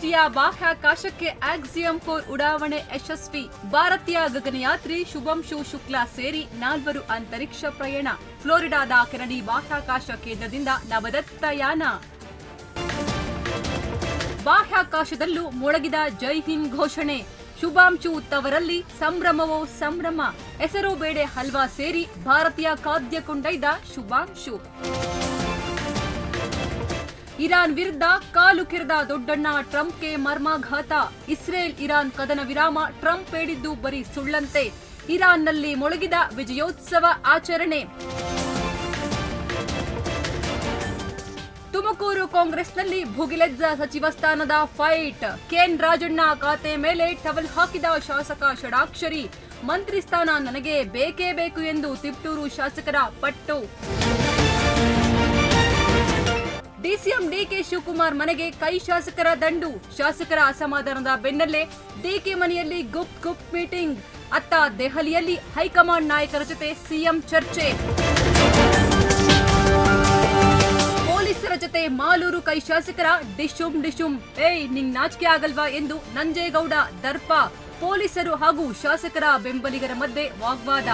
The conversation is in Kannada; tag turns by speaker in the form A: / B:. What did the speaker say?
A: ಅಂತಾರಾಷ್ಟ್ರೀಯ ಬಾಹ್ಯಾಕಾಶಕ್ಕೆ ಆಕ್ಸಿಯಂ ಫೋರ್ ಉಡಾವಣೆ ಯಶಸ್ವಿ. ಭಾರತೀಯ ಗಗನಯಾತ್ರಿ ಶುಭಂಶು ಶುಕ್ಲಾ ಸೇರಿ ನಾಲ್ವರು ಅಂತರಿಕ್ಷ ಪ್ರಯಾಣ. ಫ್ಲೋರಿಡಾದ ಕೆನಡಿ ಬಾಹ್ಯಾಕಾಶ ಕೇಂದ್ರದಿಂದ ನವದತ್ತ ಯಾನ ಬಾಹ್ಯಾಕಾಶದಲ್ಲೂ ಮೊಳಗಿದ ಜೈ ಹಿಂದ್ ಘೋಷಣೆ. ಶುಭಾಂಶು ತವರಲ್ಲಿ ಸಂಭ್ರಮವೋ ಸಂಭ್ರಮ. ಹೆಸರು ಬೇಡೆ ಹಲ್ವಾ ಸೇರಿ ಭಾರತೀಯ ಖಾದ್ಯ ಕೊಂಡೊಯ್ದ ಶುಭಾಂಶು. ಇರಾನ್ ವಿರುದ್ಧ ಕಾಲು ಕೆರೆದ ದೊಡ್ಡಣ್ಣ ಟ್ರಂಪ್ಗೆ ಮರ್ಮಾಘಾತ. ಇಸ್ರೇಲ್ ಇರಾನ್ ಕದನ ವಿರಾಮ ಟ್ರಂಪ್ ಹೇಳಿದ್ದು ಬರೀ ಸುಳ್ಳಂತೆ. ಇರಾನ್ನಲ್ಲಿ ಮೊಳಗಿದ ವಿಜಯೋತ್ಸವ ಆಚರಣೆ. ತುಮಕೂರು ಕಾಂಗ್ರೆಸ್ನಲ್ಲಿ ಭುಗಿಲೆಜ್ಜ ಸಚಿವ ಸ್ಥಾನದ ಫೈಟ್. ಕೆಎನ್ ರಾಜಣ್ಣ ಖಾತೆ ಮೇಲೆ ಟವಲ್ ಹಾಕಿದ ಶಾಸಕ ಷಡಾಕ್ಷರಿ. ಮಂತ್ರಿ ಸ್ಥಾನ ನನಗೆ ಬೇಕೇ ಬೇಕು ಎಂದು ತಿಪ್ಟೂರು ಶಾಸಕರ ಪಟ್ಟು. ಶಿವಕುಮಾರ್ ಮನೆಗೆ ಕೈ ಶಾಸಕರ ದಂಡು. ಶಾಸಕರ ಅಸಮಾಧಾನದ ಬೆನ್ನಲ್ಲೇ ಡಿಕೆ ಮನೆಯಲ್ಲಿ ಗುಪ್ ಗುಪ್ ಮೀಟಿಂಗ್. ಅತ್ತ ದೆಹಲಿಯಲ್ಲಿ ಹೈಕಮಾಂಡ್ ನಾಯಕರ ಜೊತೆ ಸಿಎಂ ಚರ್ಚೆ. ಪೊಲೀಸರ ಜೊತೆ ಮಾಲೂರು ಕೈ ಶಾಸಕರ ಡಿಶುಮ್ ಡಿಶುಮ್. ಏಯ್, ನಿಂಗ್ ನಾಚಿಕೆ ಆಗಲ್ವಾ ಎಂದು ನಂಜೇಗೌಡ ದರ್ಪ. ಪೊಲೀಸರು ಹಾಗೂ ಶಾಸಕರ ಬೆಂಬಲಿಗರ ಮಧ್ಯೆ ವಾಗ್ವಾದ.